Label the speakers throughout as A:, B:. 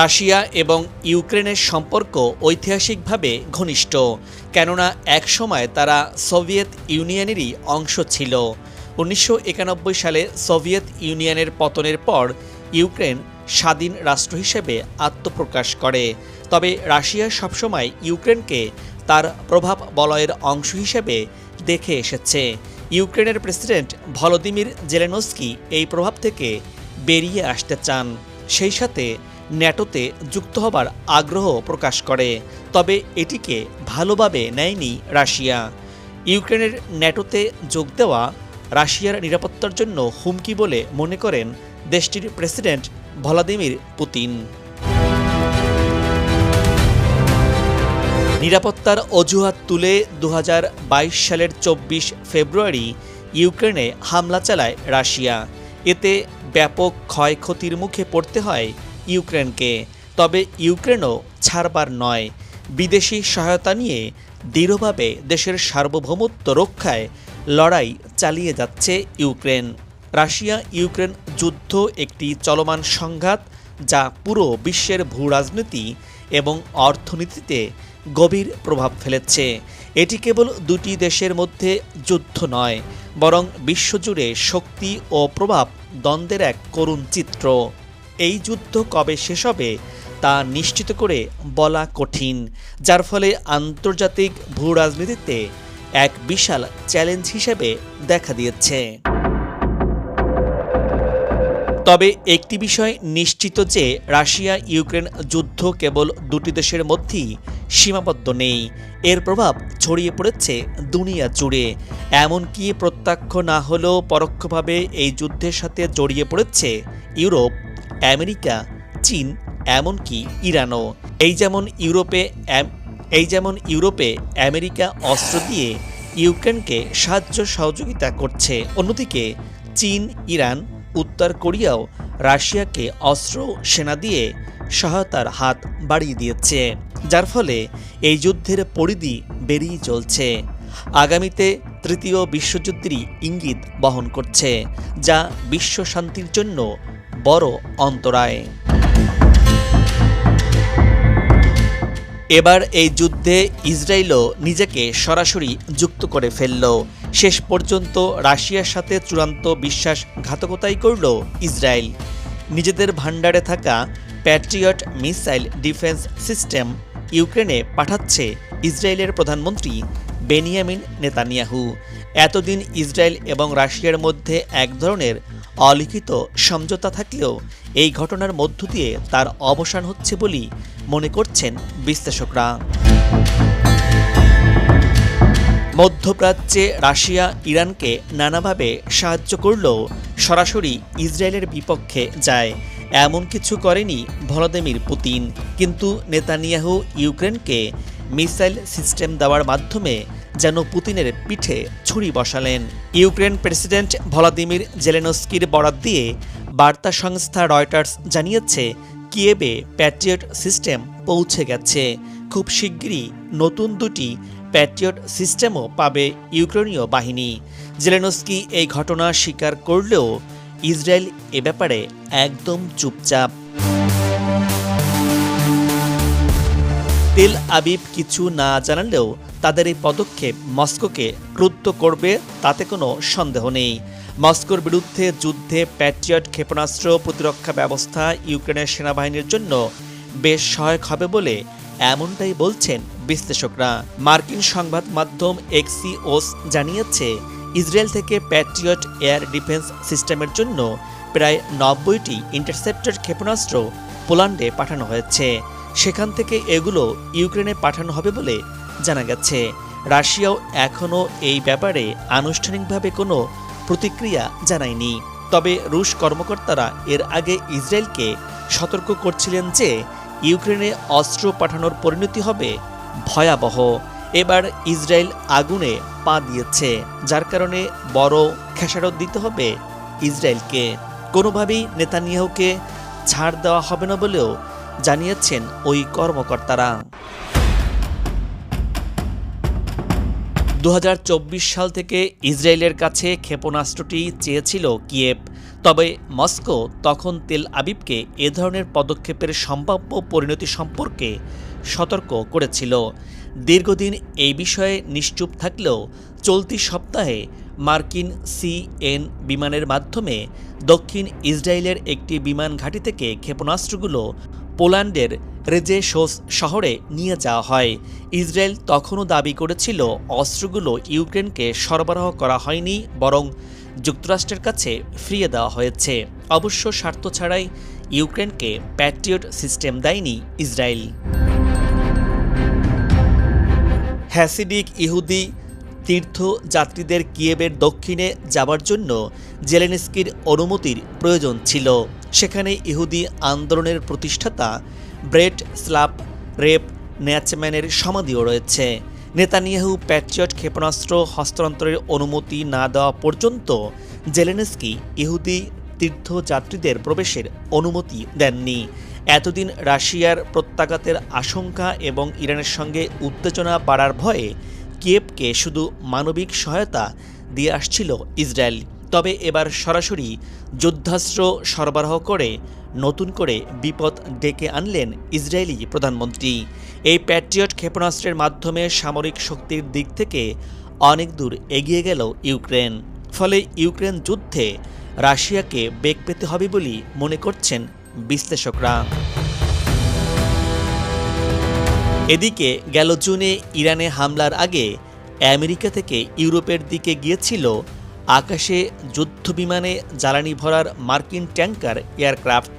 A: Russia এবং ইউক্রেনের সম্পর্ক ঐতিহাসিকভাবে ঘনিষ্ঠ কেননা একসময় তারা সোভিয়েত ইউনিয়নেরই অংশ ছিল উনিশশো সালে সোভিয়েত ইউনিয়নের পতনের পর ইউক্রেন স্বাধীন রাষ্ট্র হিসেবে আত্মপ্রকাশ করে তবে রাশিয়া সবসময় ইউক্রেনকে তার প্রভাব বলয়ের অংশ হিসেবে দেখে এসেছে ইউক্রেনের প্রেসিডেন্ট ভলোদিমির জেলেনস্কি এই প্রভাব থেকে বেরিয়ে আসতে চান সেই সাথে ন্যাটোতে যুক্ত হবার আগ্রহ প্রকাশ করে তবে এটিকে ভালোভাবে নেয়নি রাশিয়া ইউক্রেনের ন্যাটোতে যোগ দেওয়া রাশিয়ার নিরাপত্তার জন্য হুমকি বলে মনে করেন দেশটির প্রেসিডেন্ট ভলাদিমির পুতিন নিরাপত্তার অজুহাত তুলে দু সালের চব্বিশ ফেব্রুয়ারি ইউক্রেনে হামলা চালায় রাশিয়া এতে ব্যাপক ক্ষয়ক্ষতির মুখে পড়তে হয় ইউক্রেনকে তবে ইউক্রেনও ছাড়বার নয় বিদেশি সহায়তা নিয়ে দৃঢ়ভাবে দেশের সার্বভৌমত্ব রক্ষায় লড়াই চালিয়ে যাচ্ছে ইউক্রেন রাশিয়া ইউক্রেন যুদ্ধ একটি চলমান সংঘাত যা পুরো বিশ্বের ভূ রাজনীতি এবং অর্থনীতিতে গভীর প্রভাব ফেলেছে এটি কেবল দুটি দেশের মধ্যে যুদ্ধ নয় বরং বিশ্বজুড়ে শক্তি ও প্রভাব দ্বন্দ্বের এক করুণ চিত্র এই যুদ্ধ কবে শেষ হবে তা নিশ্চিত করে বলা কঠিন যার ফলে আন্তর্জাতিক ভূ রাজনীতিতে এক বিশাল চ্যালেঞ্জ হিসেবে দেখা দিয়েছে তবে একটি বিষয় নিশ্চিত যে রাশিয়া ইউক্রেন যুদ্ধ কেবল দুটি দেশের মধ্যেই সীমাবদ্ধ নেই এর প্রভাব ছড়িয়ে পড়েছে দুনিয়া জুড়ে এমনকি প্রত্যক্ষ না হলেও পরোক্ষভাবে এই যুদ্ধের সাথে জড়িয়ে পড়েছে ইউরোপ আমেরিকা চীন এমনকি ইরানও এই যেমন ইউরোপে এই যেমন ইউরোপে আমেরিকা অস্ত্র দিয়ে ইউক্রেনকে সাহায্য সহযোগিতা করছে অন্যদিকে চীন ইরান উত্তর কোরিয়াও রাশিয়াকে অস্ত্র সেনা দিয়ে সহায়তার হাত বাড়িয়ে দিয়েছে যার ফলে এই যুদ্ধের পরিধি বেরিয়ে চলছে আগামীতে তৃতীয় বিশ্বযুদ্ধেরই ইঙ্গিত বহন করছে যা বিশ্ব শান্তির জন্য বড় অন্তরায় এবার এই যুদ্ধে ইসরায়েলও নিজেকে সরাসরি যুক্ত করে ফেলল শেষ পর্যন্ত রাশিয়ার সাথে চূড়ান্ত বিশ্বাসঘাতকতাই করল ইসরায়েল নিজেদের ভাণ্ডারে থাকা প্যাট্রিয়ট মিসাইল ডিফেন্স সিস্টেম ইউক্রেনে পাঠাচ্ছে ইসরায়েলের প্রধানমন্ত্রী বেনিয়ামিন নেতানিয়াহু এতদিন ইসরায়েল এবং রাশিয়ার মধ্যে এক ধরনের অলিখিত সমঝোতা থাকলেও এই ঘটনার মধ্য দিয়ে তার অবসান হচ্ছে বলেই মনে করছেন বিশ্লেষকরা মধ্যপ্রাচ্যে রাশিয়া ইরানকে নানাভাবে সাহায্য করলেও সরাসরি ইসরায়েলের বিপক্ষে যায় এমন কিছু করেনি ভলাদিমির পুতিন কিন্তু নেতানিয়াহু ইউক্রেনকে মিসাইল সিস্টেম দেওয়ার মাধ্যমে যেন পুতিনের পিঠে ছুরি বসালেন ইউক্রেন প্রেসিডেন্ট ভলাদিমির জেলেনস্কির বরাত দিয়ে বার্তা সংস্থা রয়টার্স জানিয়েছে কিয়েবে প্যাট্রিয়ট সিস্টেম পৌঁছে গেছে খুব শিগগিরই নতুন দুটি প্যাট্রিয়ট সিস্টেমও পাবে ইউক্রেনীয় বাহিনী জেলেনস্কি এই ঘটনা স্বীকার করলেও ইসরায়েল এ ব্যাপারে একদম চুপচাপ তেল আবিব কিছু না জানালেও তাদের এই পদক্ষেপ মস্কোকে ক্রুদ্ধ করবে তাতে কোনো সন্দেহ নেই মস্কোর বিরুদ্ধে যুদ্ধে প্যাট্রিয়ট ক্ষেপণাস্ত্র প্রতিরক্ষা ব্যবস্থা ইউক্রেনের সেনাবাহিনীর জন্য বেশ সহায়ক হবে বলে এমনটাই বলছেন বিশ্লেষকরা মার্কিন সংবাদ মাধ্যম এক্সিওস জানিয়েছে ইসরায়েল থেকে প্যাট্রিয়ট এয়ার ডিফেন্স সিস্টেমের জন্য প্রায় নব্বইটি ইন্টারসেপ্টর ক্ষেপণাস্ত্র পোল্যান্ডে পাঠানো হয়েছে সেখান থেকে এগুলো ইউক্রেনে পাঠানো হবে বলে জানা গেছে রাশিয়াও এখনও এই ব্যাপারে আনুষ্ঠানিকভাবে কোনো প্রতিক্রিয়া জানায়নি তবে রুশ কর্মকর্তারা এর আগে ইসরায়েলকে সতর্ক করছিলেন যে ইউক্রেনে অস্ত্র পাঠানোর পরিণতি হবে ভয়াবহ এবার ইসরায়েল আগুনে পা দিয়েছে যার কারণে বড় খেসারত দিতে হবে ইসরায়েলকে কোনোভাবেই নেতানিয়াহুকে ছাড় দেওয়া হবে না বলেও জানিয়েছেন ওই কর্মকর্তারা দু সাল থেকে ইসরায়েলের কাছে ক্ষেপণাস্ত্রটি চেয়েছিল কিয়েভ তবে মস্কো তখন তেল আবিবকে এ ধরনের পদক্ষেপের সম্ভাব্য পরিণতি সম্পর্কে সতর্ক করেছিল দীর্ঘদিন এই বিষয়ে নিশ্চুপ থাকলেও চলতি সপ্তাহে মার্কিন সিএন বিমানের মাধ্যমে দক্ষিণ ইসরায়েলের একটি বিমান ঘাঁটি থেকে ক্ষেপণাস্ত্রগুলো পোল্যান্ডের সোস শহরে নিয়ে যাওয়া হয় ইসরায়েল তখনও দাবি করেছিল অস্ত্রগুলো ইউক্রেনকে সরবরাহ করা হয়নি বরং যুক্তরাষ্ট্রের কাছে ফিরিয়ে দেওয়া হয়েছে অবশ্য স্বার্থ ছাড়াই ইউক্রেনকে প্যাট্রিয়ট সিস্টেম দেয়নি ইসরায়েল হ্যাসিডিক ইহুদি তীর্থযাত্রীদের কিয়েবের দক্ষিণে যাবার জন্য জেলেনস্কির অনুমতির প্রয়োজন ছিল সেখানে ইহুদি আন্দোলনের প্রতিষ্ঠাতা ব্রেট স্লাপ রেপ ন্যাচম্যানের সমাধিও রয়েছে নেতানিয়াহু প্যাট্রিয়ট ক্ষেপণাস্ত্র হস্তান্তরের অনুমতি না দেওয়া পর্যন্ত জেলেনস্কি ইহুদি তীর্থযাত্রীদের প্রবেশের অনুমতি দেননি এতদিন রাশিয়ার প্রত্যাঘাতের আশঙ্কা এবং ইরানের সঙ্গে উত্তেজনা বাড়ার ভয়ে কিয়েভকে শুধু মানবিক সহায়তা দিয়ে আসছিল ইসরায়েল তবে এবার সরাসরি যুদ্ধাস্ত্র সরবরাহ করে নতুন করে বিপদ ডেকে আনলেন ইসরায়েলি প্রধানমন্ত্রী এই প্যাট্রিয়ট ক্ষেপণাস্ত্রের মাধ্যমে সামরিক শক্তির দিক থেকে অনেক দূর এগিয়ে গেল ইউক্রেন ফলে ইউক্রেন যুদ্ধে রাশিয়াকে বেগ পেতে হবে বলি মনে করছেন বিশ্লেষকরা এদিকে গেল জুনে ইরানে হামলার আগে আমেরিকা থেকে ইউরোপের দিকে গিয়েছিল আকাশে যুদ্ধ বিমানে জ্বালানি ভরার মার্কিন ট্যাঙ্কার এয়ারক্রাফট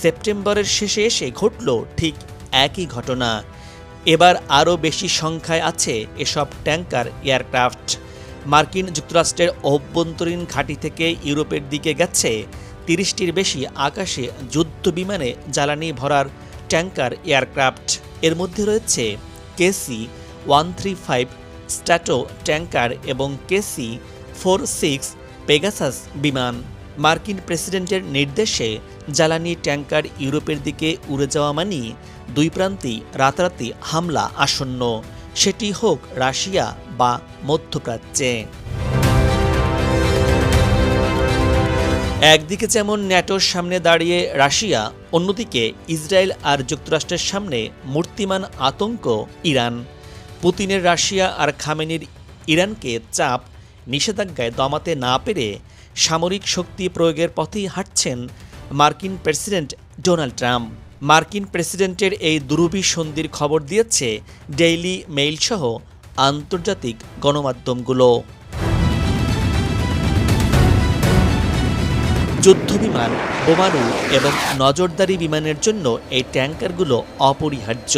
A: সেপ্টেম্বরের শেষে এসে ঘটল ঠিক একই ঘটনা এবার আরও বেশি সংখ্যায় আছে এসব ট্যাঙ্কার এয়ারক্রাফট মার্কিন যুক্তরাষ্ট্রের অভ্যন্তরীণ ঘাঁটি থেকে ইউরোপের দিকে গেছে তিরিশটির বেশি আকাশে যুদ্ধ বিমানে জ্বালানি ভরার ট্যাঙ্কার এয়ারক্রাফট এর মধ্যে রয়েছে KC one three five Stratotanker এবং কেসি ফোর সিক্স পেগাসাস বিমান মার্কিন প্রেসিডেন্টের নির্দেশে জ্বালানি ট্যাঙ্কার ইউরোপের দিকে উড়ে যাওয়া মানি দুই প্রান্তেই রাতারাতি হামলা আসন্ন সেটি হোক রাশিয়া বা মধ্যপ্রাচ্যে একদিকে যেমন ন্যাটোর সামনে দাঁড়িয়ে রাশিয়া অন্যদিকে ইসরায়েল আর যুক্তরাষ্ট্রের সামনে মূর্তিমান আতঙ্ক ইরান পুতিনের রাশিয়া আর খামেনির ইরানকে চাপ নিষেধাজ্ঞায় দমাতে না পেরে সামরিক শক্তি প্রয়োগের পথেই হাঁটছেন মার্কিন প্রেসিডেন্ট ডোনাল্ড ট্রাম্প মার্কিন প্রেসিডেন্টের এই সন্ধির খবর দিয়েছে ডেইলি মেইলসহ আন্তর্জাতিক গণমাধ্যমগুলো যুদ্ধবিমান বোমারু এবং নজরদারি বিমানের জন্য এই ট্যাঙ্কারগুলো অপরিহার্য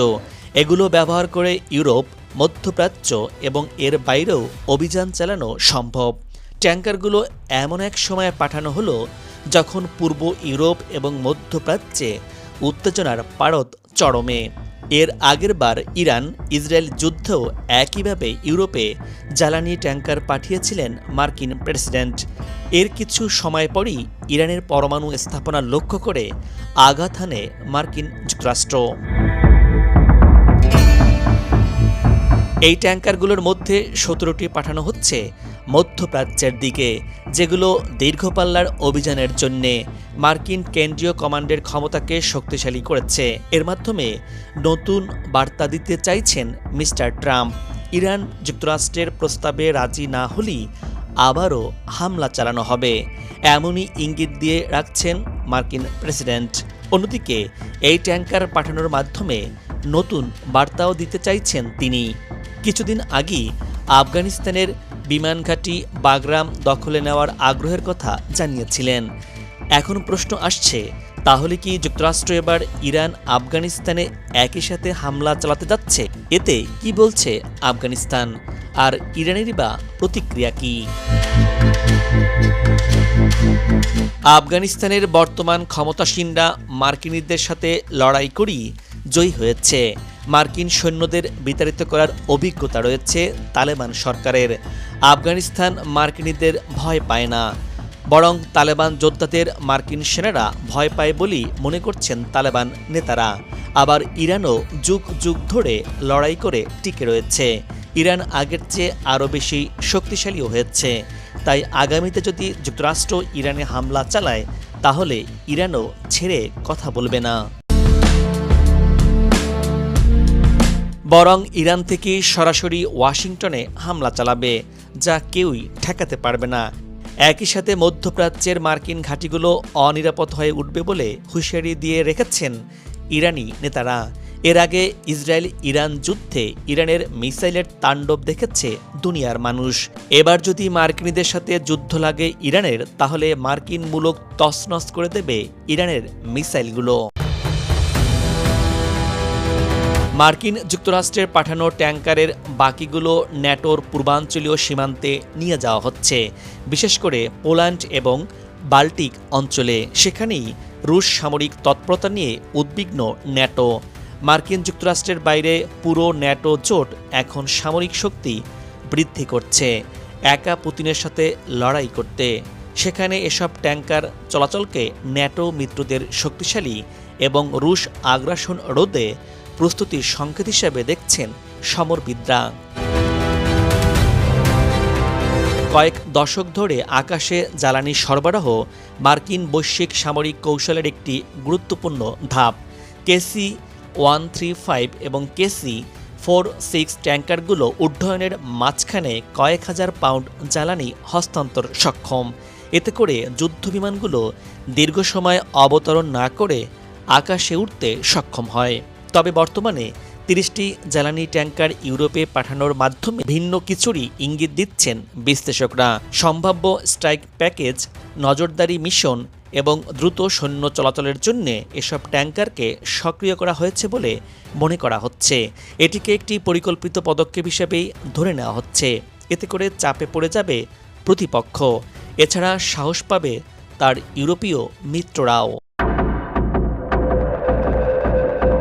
A: এগুলো ব্যবহার করে ইউরোপ মধ্যপ্রাচ্য এবং এর বাইরেও অভিযান চালানো সম্ভব ট্যাঙ্কারগুলো এমন এক সময়ে পাঠানো হলো যখন পূর্ব ইউরোপ এবং মধ্যপ্রাচ্যে উত্তেজনার পারদ চরমে এর আগের বার ইরান ইসরায়েল যুদ্ধেও একইভাবে ইউরোপে জ্বালানি ট্যাঙ্কার পাঠিয়েছিলেন মার্কিন প্রেসিডেন্ট এর কিছু সময় পরই ইরানের পরমাণু স্থাপনা লক্ষ্য করে আঘাত হানে মার্কিন যুক্তরাষ্ট্র এই ট্যাঙ্কারগুলোর মধ্যে সতেরোটি পাঠানো হচ্ছে মধ্যপ্রাচ্যের দিকে যেগুলো দীর্ঘপাল্লার অভিযানের জন্যে মার্কিন কেন্দ্রীয় কমান্ডের ক্ষমতাকে শক্তিশালী করেছে এর মাধ্যমে নতুন বার্তা দিতে চাইছেন মিস্টার ট্রাম্প ইরান যুক্তরাষ্ট্রের প্রস্তাবে রাজি না হলেই আবারও হামলা চালানো হবে এমনই ইঙ্গিত দিয়ে রাখছেন মার্কিন প্রেসিডেন্ট অন্যদিকে এই ট্যাঙ্কার পাঠানোর মাধ্যমে নতুন বার্তাও দিতে চাইছেন তিনি কিছুদিন আগেই আফগানিস্তানের বিমান ঘাঁটি বাগরাম দখলে নেওয়ার আগ্রহের কথা জানিয়েছিলেন এখন প্রশ্ন আসছে তাহলে কি যুক্তরাষ্ট্র এবার ইরান আফগানিস্তানে একই সাথে হামলা চালাতে যাচ্ছে এতে কি বলছে আফগানিস্তান আর ইরানেরই বা প্রতিক্রিয়া কি আফগানিস্তানের বর্তমান ক্ষমতাসীনরা মার্কিনীদের সাথে লড়াই করি জয়ী হয়েছে মার্কিন সৈন্যদের বিতাড়িত করার অভিজ্ঞতা রয়েছে তালেবান সরকারের আফগানিস্তান মার্কিনীদের ভয় পায় না বরং তালেবান যোদ্ধাদের মার্কিন সেনারা ভয় পায় বলেই মনে করছেন তালেবান নেতারা আবার ইরানও যুগ যুগ ধরে লড়াই করে টিকে রয়েছে ইরান আগের চেয়ে আরও বেশি শক্তিশালীও হয়েছে তাই আগামীতে যদি যুক্তরাষ্ট্র ইরানে হামলা চালায় তাহলে ইরানও ছেড়ে কথা বলবে না বরং ইরান থেকে সরাসরি ওয়াশিংটনে হামলা চালাবে যা কেউই ঠেকাতে পারবে না একই সাথে মধ্যপ্রাচ্যের মার্কিন ঘাঁটিগুলো অনিরাপদ হয়ে উঠবে বলে হুঁশিয়ারি দিয়ে রেখেছেন ইরানি নেতারা এর আগে ইসরায়েল ইরান যুদ্ধে ইরানের মিসাইলের তাণ্ডব দেখেছে দুনিয়ার মানুষ এবার যদি মার্কিনীদের সাথে যুদ্ধ লাগে ইরানের তাহলে মার্কিন মূলক তছনছ করে দেবে ইরানের মিসাইলগুলো মার্কিন যুক্তরাষ্ট্রের পাঠানো ট্যাঙ্কারের বাকিগুলো ন্যাটোর পূর্বাঞ্চলীয় সীমান্তে নিয়ে যাওয়া হচ্ছে বিশেষ করে পোল্যান্ড এবং বাল্টিক অঞ্চলে সেখানেই রুশ সামরিক তৎপরতা নিয়ে উদ্বিগ্ন ন্যাটো মার্কিন যুক্তরাষ্ট্রের বাইরে পুরো ন্যাটো জোট এখন সামরিক শক্তি বৃদ্ধি করছে একা পুতিনের সাথে লড়াই করতে সেখানে এসব ট্যাঙ্কার চলাচলকে ন্যাটো মিত্রদের শক্তিশালী এবং রুশ আগ্রাসন রোধে প্রস্তুতির সংকেত হিসেবে দেখছেন সমরবিদরা কয়েক দশক ধরে আকাশে জ্বালানি সরবরাহ মার্কিন বৈশ্বিক সামরিক কৌশলের একটি গুরুত্বপূর্ণ ধাপ কেসি ওয়ান থ্রি ফাইভ এবং কেসি ফোর সিক্স ট্যাঙ্কারগুলো উড্ডয়নের মাঝখানে কয়েক হাজার পাউন্ড জ্বালানি হস্তান্তর সক্ষম এতে করে যুদ্ধবিমানগুলো দীর্ঘ সময় অবতরণ না করে আকাশে উঠতে সক্ষম হয় তবে বর্তমানে তিরিশটি জ্বালানি ট্যাঙ্কার ইউরোপে পাঠানোর মাধ্যমে ভিন্ন কিছুরই ইঙ্গিত দিচ্ছেন বিশ্লেষকরা সম্ভাব্য স্ট্রাইক প্যাকেজ নজরদারি মিশন এবং দ্রুত সৈন্য চলাচলের জন্য এসব ট্যাঙ্কারকে সক্রিয় করা হয়েছে বলে মনে করা হচ্ছে এটিকে একটি পরিকল্পিত পদক্ষেপ হিসেবেই ধরে নেওয়া হচ্ছে এতে করে চাপে পড়ে যাবে প্রতিপক্ষ এছাড়া সাহস পাবে তার ইউরোপীয় মিত্ররাও